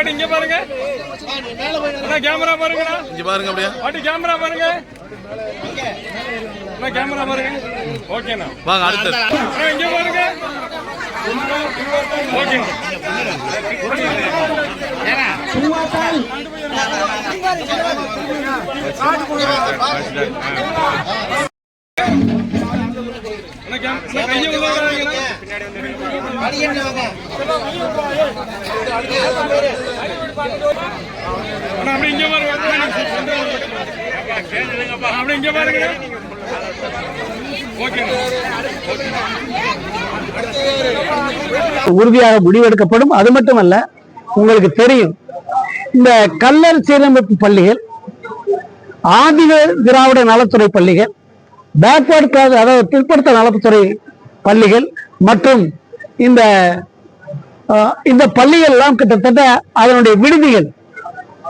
பாட்டி இங்க பாருங்க. அண்ணா கேமரா பாருங்கண்ணா. இங்க பாருங்க அப்படியே. பாட்டி கேமரா பாருங்க. அண்ணா கேமரா பாருங்க. ஓகேண்ணா. வாங்க அடுத்து இங்க பாருங்க. ஓகேங்க கேம் அப்படி இங்க பாருங்க. அப்படி இங்க பாருங்க. உறுதியாக முடிவெடுக்கப்படும். அது மட்டுமல்ல உங்களுக்கு தெரியும் இந்த கல்லர் சீரமைப்பு பள்ளிகள் ஆதிக திராவிட நலத்துறை பள்ளிகள் பேக்வர்ட் கிளாஸ் அதாவது பிற்படுத்த நலத்துறை பள்ளிகள் மற்றும் இந்த இந்த பள்ளிகள்லாம் கிட்டத்தட்ட அதனுடைய விடுதிகள்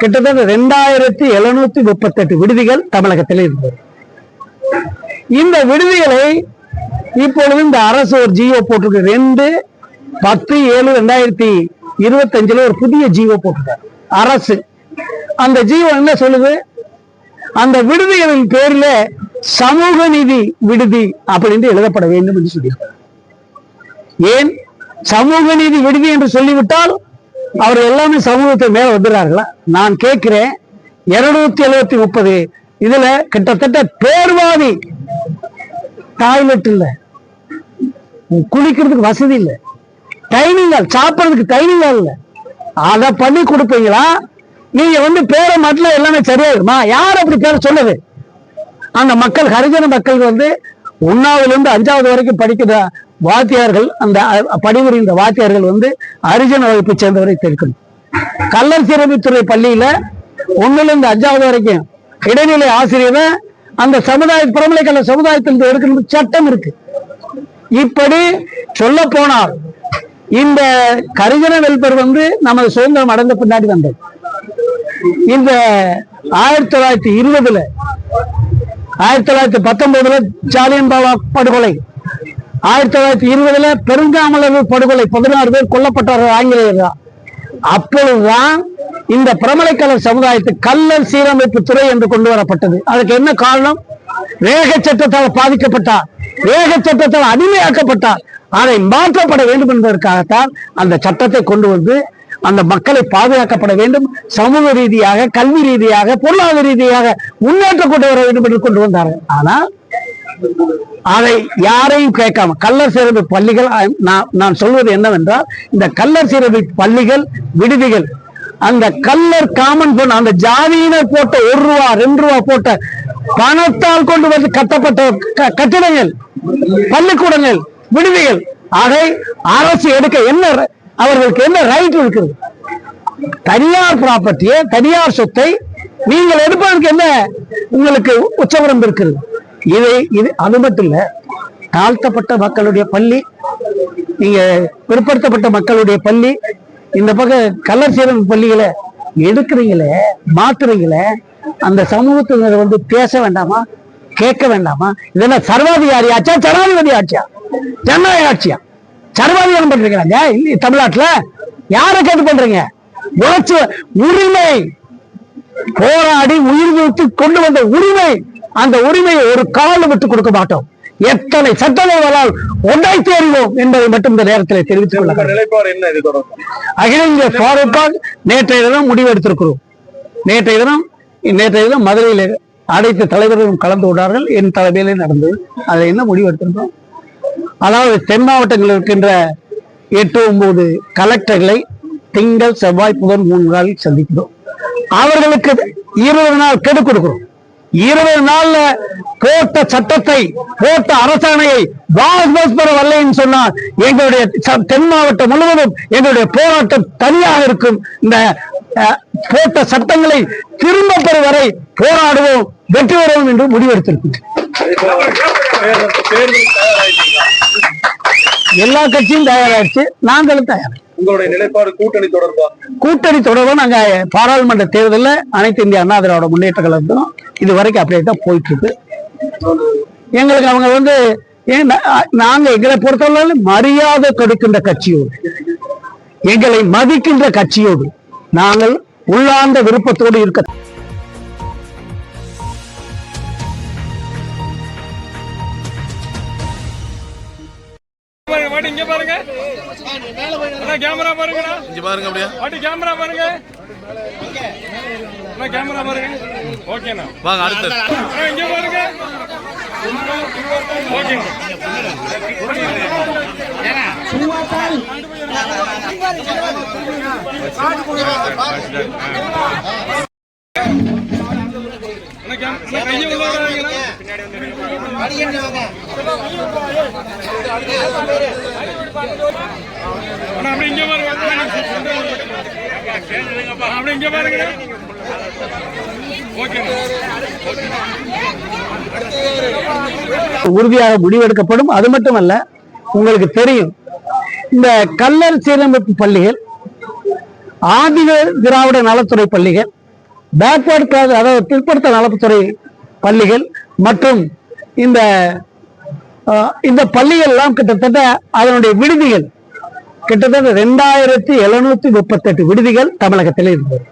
கிட்டத்தட்ட ரெண்டாயிரத்தி எழுநூத்தி முப்பத்தெட்டு விடுதிகள் தமிழகத்தில் இருந்தது. இந்த விடுதிகளை இப்பொழுது இந்த அரசு ஒரு ஜியோ போட்டிருக்கு. ரெண்டு பத்து ஏழு ரெண்டாயிரத்தி இருபத்தஞ்சுல ஒரு புதிய ஜியோ போட்டிருக்காரு அரசு. அந்த ஜியோ என்ன சொல்லுது? அந்த விடுதிகளின் பேர்ல சமூக நீதி விடுதி அப்படின்னு எழுதப்பட வேண்டும் என்று சொல்லியிருக்காரு ஏன்? சமூக நீதி விடுதி என்று சொல்லிவிட்டால் அவர் எல்லாமே சமூகத்தை மேல வந்துடுறார்களா? நான் கேட்கிறேன் இருநூத்தி எழுபத்தி முப்பது இதுல கிட்டத்தட்ட பேர்வாதி டாய்லெட் இல்ல. குளிக்கிறதுக்கு வசதி இல்ல. டைனிங் ஹால் சாப்பிடுறதுக்கு டைனிங் ஹால் இல்ல. அதை பண்ணி கொடுப்பீங்களா? நீங்க வந்து பேரை மட்டும் எல்லாமே சரியாயிருமா? இருக்குமா யார் அப்படி பேரை சொல்லுது? அந்த மக்கள் ஹரிஜன மக்கள் வந்து ஒன்னாவதுல இருந்து அஞ்சாவது வரைக்கும் படிக்கிற வாத்தியார்கள் அந்த அ- வாத்தியார்கள் வந்து ஹரிஜன வகுப்பை சேர்ந்தவரை தெற்கும் கல்லர் சிறப்புத்துறை பள்ளியில ஒண்ணுல இருந்து அஞ்சாவது வரைக்கும் இடைநிலை ஆசிரியரை அந்த சமுதாய பிரமலைக்கல்ல சமுதாயத்தில் எடுக்கிற சட்டம் இருக்கு. இப்படி சொல்ல போனால் இந்த கரிஜன வெல்பர் வந்து நமது சுதந்திரம் அடைந்த பின்னாடி வந்தது. இந்த ஆயிரத்தி தொள்ளாயிரத்தி இருபதுல ஆயிரத்தி தொள்ளாயிரத்தி பத்தொன்பதுல ஜாலியன் பாபா படுகொலை. ஆயிரத்தி தொள்ளாயிரத்தி இருபதுல பெருங்காமலர் படுகொலை பதினாறு பேர் கொல்லப்பட்டவர்கள் ஆங்கிலேயர் தான் அப்பொழுதுதான் இந்த பிரமலைக்கலர் சமுதாயத்து கல்லர் சீரமைப்பு துறை என்று கொண்டு வரப்பட்டது. அதுக்கு என்ன காரணம்? வேக சட்டத்தால் பாதிக்கப்பட்டார். வேக சட்டத்தால் அடிமையாக்கப்பட்டார். அதை மாற்றப்பட வேண்டும் என்பதற்காகத்தான் அந்த சட்டத்தை கொண்டு வந்து அந்த மக்களை பாதுகாக்கப்பட வேண்டும். சமூக ரீதியாக கல்வி ரீதியாக பொருளாதார ரீதியாக முன்னேற்றம் கொண்டு வர வேண்டும் என்று கொண்டு வந்தார்கள். ஆனால் அதை யாரையும் கேட்காம கல்லர் சிறப்பு பள்ளிகள் நான் நான் சொல்வது என்னவென்றால் இந்த கல்லர் சிறப்பு பள்ளிகள் விடுதிகள் அந்த கல்லர் காமன் பொண்ணு அந்த ஜாதியினர் போட்ட ஒரு ரூபா ரெண்டு ரூபா போட்ட பணத்தால் கொண்டு வந்து கட்டப்பட்ட க- கட்டிடங்கள் பள்ளிக்கூடங்கள் விடுதிகள் அதை அரசு எடுக்க என்ன ர- அவர்களுக்கு என்ன ரைட் இருக்குது தனியார் ப்ராப்பர்ட்டியை தனியார் சொத்தை நீங்கள் எடுப்பதற்கு என்ன உங்களுக்கு உச்சவரம் இருக்கிறது? இதை இது அது மட்டும் இல்லை தாழ்த்தப்பட்ட மக்களுடைய பள்ளி நீங்க பிற்படுத்தப்பட்ட மக்களுடைய பள்ளி இந்த பக்கம் கலர் சீரமைப்பு பள்ளிகளை எடுக்கிறீங்களே மாத்துறீங்களே அந்த சமூகத்தினர் வந்து பேச வேண்டாமா கேட்க வேண்டாமா? இதெல்லாம் சர்வாதிகாரி ஆச்சா ஜனாதிபதி ஆட்சியா ஜனநாயக ஆட்சியா? சர்வாதிகாரம் பண்றீங்களாங்க இல்ல தமிழ்நாட்டுல? யாரை கேட்டு பண்றீங்க? உழைச்சு உரிமை போராடி உயிர் விட்டு கொண்டு வந்த உரிமை அந்த உரிமையை ஒரு காலம் விட்டு கொடுக்க மாட்டோம். எத்தனை சட்டங்கள் வரால் ஒன்றை தேர்வோம் என்பதை மட்டும் இந்த நேரத்தில் தெரிவித்துக் கொள்ள அகில இந்திய நேற்றைய தினம் முடிவெடுத்திருக்கிறோம் நேற்றைய தினம் நேற்றைய தினம் மதுரையில் அனைத்து தலைவர்களும் கலந்து கொண்டார்கள். என் தலைமையிலே நடந்தது. அதை என்ன முடிவெடுத்திருந்தோம் அதாவது தென் மாவட்டங்களில் இருக்கின்ற எட்டு ஒன்பது கலெக்டர்களை திங்கள் செவ்வாய் புதன் மூணு நாளில் சந்திக்கிறோம். அவர்களுக்கு இருபது நாள் கெடு கொடுக்கிறோம். இருபது நாள்ல போட்ட சட்டத்தை போட்ட அரசாணையை வாபஸ் பெற வரலைன்னு சொன்னால் எங்களுடைய ச- தென் மாவட்டம் முழுவதும் எங்களுடைய போராட்டம் தனியாக இருக்கும். இந்த அஹ், போட்ட சட்டங்களை திரும்ப பெறும் வரை போராடுவோம் வெற்றி பெறுவோம் என்று முடிவெடுத்திருக்கிறோம். எல்லா கட்சியும் தயாராகிடுச்சு நாங்களும் தயாராக உங்களுடைய நிலைப்பாடு கூட்டணி தொடர்பா? கூட்டணி தொடர்பா நாங்க பாராளுமன்ற தேர்தலில் அனைத்து இந்திய அண்ணா திராவிட முன்னேற்ற கழகம் இது வரைக்கும் அப்படியே தான் போயிட்டு இருக்கு எங்களுக்கு அவங்க வந்து ஏன் நாங்க எங்களை பொறுத்தவரை மரியாதை கொடுக்கின்ற கட்சியோடு எங்களை மதிக்கின்ற கட்சியோடு நாங்கள் உள்ளார்ந்த விருப்பத்தோடு இருக்க பாட்டி இங்க பாருங்க. கேமரா பாருங்கண்ணா. இங்க பாருங்க அப்படியே. பாட்டி கேமரா பாருங்க. கேமரா பாருங்க. ஓகேண்ணா. வாங்க அடுத்து. இங்க பாருங்க. ஓகேங்க கையை உள்ள இங்க பாருங்க இங்க பாருங்க உறுதியாக முடிவெடுக்கப்படும். அது மட்டுமல்ல உங்களுக்கு தெரியும் இந்த கல்லர் சீரமைப்பு பள்ளிகள் ஆதிக திராவிட நலத்துறை பள்ளிகள் பேக்வர்ட் கிளாஸ் அதாவது பிற்படுத்த நலத்துறை பள்ளிகள் மற்றும் இந்த இந்த பள்ளிகள் எல்லாம் கிட்டத்தட்ட அதனுடைய விடுதிகள் கிட்டத்தட்ட ரெண்டாயிரத்தி எழுநூத்தி முப்பத்தி எட்டு விடுதிகள் தமிழகத்தில் இருந்தது.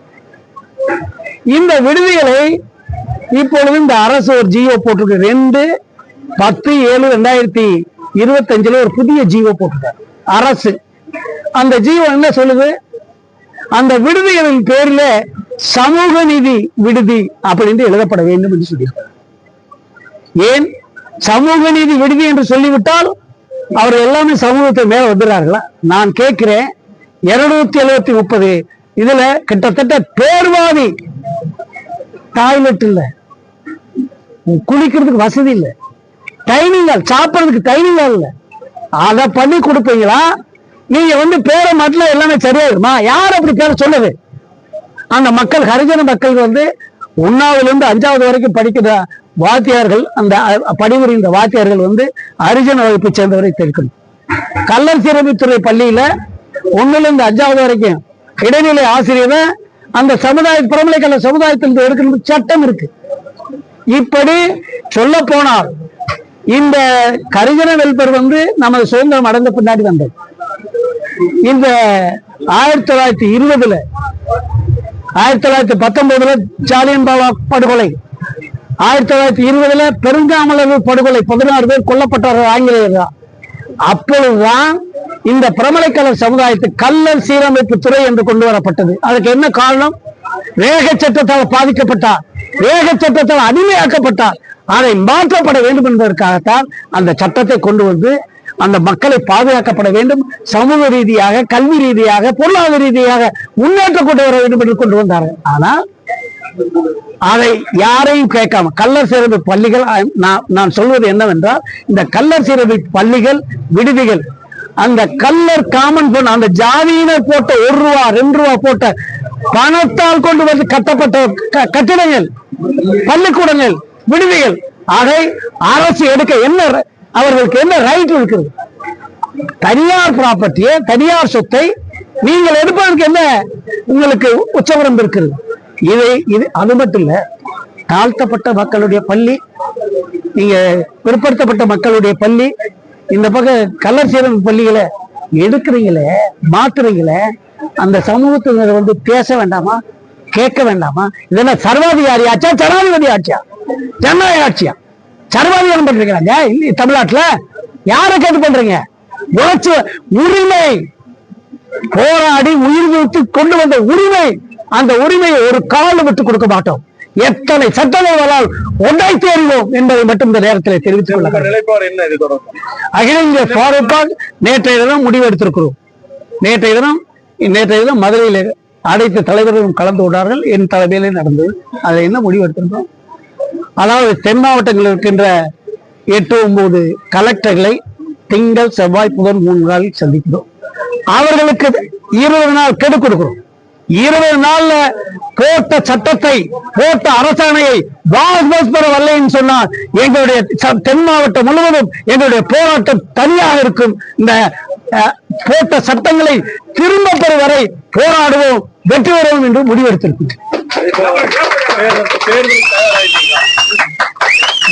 இந்த விடுதிகளை இப்பொழுது இந்த அரசு ஒரு ஜியோ போட்டிருக்கு. ரெண்டு பத்து ஏழு ரெண்டாயிரத்தி இருபத்தஞ்சுல ஒரு புதிய ஜியோ போட்டிருக்காரு அரசு. அந்த ஜியோ என்ன சொல்லுது? அந்த விடுதிகளின் பேர்ல சமூக நீதி விடுதி அப்படின்னு எழுதப்பட வேண்டும் என்று சொல்லியிருக்காங்க. ஏன் சமூக நீதி விடுதி என்று சொல்லிவிட்டால் அவர் எல்லாமே சமூகத்தை மேல வந்துடுறார்களா? நான் கேட்கிறேன் இருநூத்தி எழுபத்தி முப்பது இதுல கிட்டத்தட்ட பேர்வாதி டாய்லெட் இல்ல. குளிக்கிறதுக்கு வசதி இல்ல. டைனிங் ஹால் சாப்பிடுறதுக்கு டைனிங் ஹால் இல்ல. அத பண்ணி கொடுப்பீங்களா? நீங்க வந்து பேரை மட்டும் எல்லாமே சரியாயிருமா? யார் அப்படி பேரை சொல்லுது? அந்த மக்கள் ஹரிஜன மக்கள் வந்து ஒன்னாவதுல இருந்து அஞ்சாவது வரைக்கும் படிக்கிற வாத்தியார்கள் அந்த அ- பணிபுரிகின்ற வாத்தியார்கள் வந்து ஹரிஜன வகுப்பை சேர்ந்தவரை தெரிவிக்கணும் கல்லர் சிறப்புத்துறை பள்ளியில ஒண்ணுல இருந்து அஞ்சாவது வரைக்கும் இடைநிலை ஆசிரியரை அந்த சமுதாய பிரமலைக்கல்ல சமுதாயத்தில் எடுக்கணும் சட்டம் இருக்கு. இப்படி சொல்ல போனால் இந்த கரிஜன வெல்பர் வந்து நமது சுதந்திரம் அடைந்த பின்னாடி வந்தது இந்த ஆயிரத்தி தொள்ளாயிரத்தி இருபதுல ஆயிரத்தி தொள்ளாயிரத்தி பத்தொன்பதுல ஜாலியன் பாபா படுகொலை. ஆயிரத்தி தொள்ளாயிரத்தி இருபதுல பெருங்காமலவு படுகொலை பதினாறு பேர் கொல்லப்பட்டவர்கள் ஆங்கிலேயர் தான் அப்பொழுதுதான் இந்த பிரமலைக்கலர் சமுதாயத்து கல்லர் சீரமைப்பு துறை என்று கொண்டு வரப்பட்டது. அதுக்கு என்ன காரணம்? வேக சட்டத்தால் பாதிக்கப்பட்டார். வேக சட்டத்தால் அடிமையாக்கப்பட்டார். அதை மாற்றப்பட வேண்டும் என்பதற்காகத்தான் அந்த சட்டத்தை கொண்டு வந்து அந்த மக்களை பாதுகாக்கப்பட வேண்டும். சமூக ரீதியாக கல்வி ரீதியாக பொருளாதார ரீதியாக முன்னேற்றம் கொண்டு வர வேண்டும் என்று கொண்டு வந்தார்கள். ஆனால் அதை யாரையும் கேட்காம கல்லர் சிறப்பு பள்ளிகள் நான் சொல்வது என்னவென்றால் இந்த கல்லர் சிறப்பு பள்ளிகள் விடுதிகள் அந்த கல்லர் காமன் பொண்ணு அந்த ஜாதியினர் போட்ட ஒரு ரூபா ரெண்டு ரூபா போட்ட பணத்தால் கொண்டு வந்து கட்டப்பட்ட க- கட்டிடங்கள் பள்ளிக்கூடங்கள் விடுதிகள். அதை அரசு எடுக்க என்ன ர- அவர்களுக்கு என்ன ரைட் இருக்குது தனியார் ப்ராப்பர்ட்டியை தனியார் சொத்தை நீங்கள் எடுப்பதற்கு என்ன உங்களுக்கு உச்சவரம்பு இருக்கிறது? இதை இது அது மட்டும் இல்ல தாழ்த்தப்பட்ட மக்களுடைய பள்ளி நீங்க பிற்படுத்தப்பட்ட மக்களுடைய பள்ளி இந்த பக்கம் கலர் சீரமைப்பு பள்ளிகளை எடுக்கிறீங்களே மாத்துறீங்களே அந்த சமூகத்தினர் வந்து பேச வேண்டாமா கேட்க வேண்டாமா? இதெல்லாம் சர்வாதிகாரி ஆச்சா ஜனாதிபதி ஆட்சியா ஜனநாயக ஆட்சியா? சர்வாதிகாரம் பண்றீங்களா? தமிழ்நாட்டுல? யாரை கேட்டு பண்றீங்க? உழைச்சு உரிமை போராடி உயிர் கொடுத்து கொண்டு வந்த உரிமை. அந்த உரிமையை ஒரு காலம் விட்டு கொடுக்க மாட்டோம். எத்தனை சட்டங்கள் வரால் ஒன்றை தேறிவோம் என்பதை மட்டும் இந்த நேரத்தில் தெரிவித்துக் கொள்ள அகில இந்திய ஃபாரூக் நேற்றைய தினம் முடிவெடுத்திருக்கிறோம் நேற்றைய தினம் நேற்றைய தினம் மதுரையில் அனைத்து தலைவர்களும் கலந்து கொண்டார்கள். என் தலைமையிலே நடந்தது. அதை என்ன முடிவெடுத்திருந்தோம் அதாவது தென் மாவட்டங்களில் இருக்கின்ற எட்டு ஒன்பது கலெக்டர்களை திங்கள் செவ்வாய் புதன் மூணு நாளில் சந்திக்கிறோம். அவர்களுக்கு இருபது நாள் கெடு கொடுக்கிறோம். இருபது நாள்ல போட்ட சட்டத்தை போட்ட அரசாணையை வாபஸ் பெற வரலைன்னு சொன்னால் எங்களுடைய ச- தென் மாவட்டம் முழுவதும் எங்களுடைய போராட்டம் தனியாக இருக்கும். இந்த போட்ட சட்டங்களை திரும்ப பெற வரை போராடுவோம் வெற்றி பெறுவோம் என்று முடிவெடுத்திருக்கிறோம்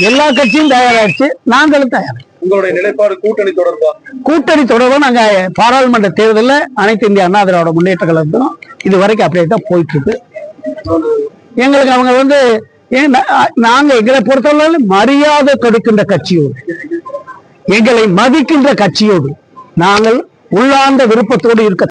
எல்லா கட்சியும் தயாராயிடுச்சு. நாங்களும் தயார் உங்களுடைய நிலைப்பாடு கூட்டணி தொடர்பா? கூட்டணி தொடர்பாக நாங்க பாராளுமன்ற தேர்தலில் அனைத்து இந்திய அண்ணா திராவிட முன்னேற்ற கழகம் இது வரைக்கும் அப்படியே தான் போயிட்டு இருக்கு எங்களுக்கு அவங்க வந்து நாங்க எங்களை பொறுத்தவரை மரியாதை கொடுக்கின்ற கட்சியோடு எங்களை மதிக்கின்ற கட்சியோடு நாங்கள் உள்ளார்ந்த விருப்பத்தோடு இருக்க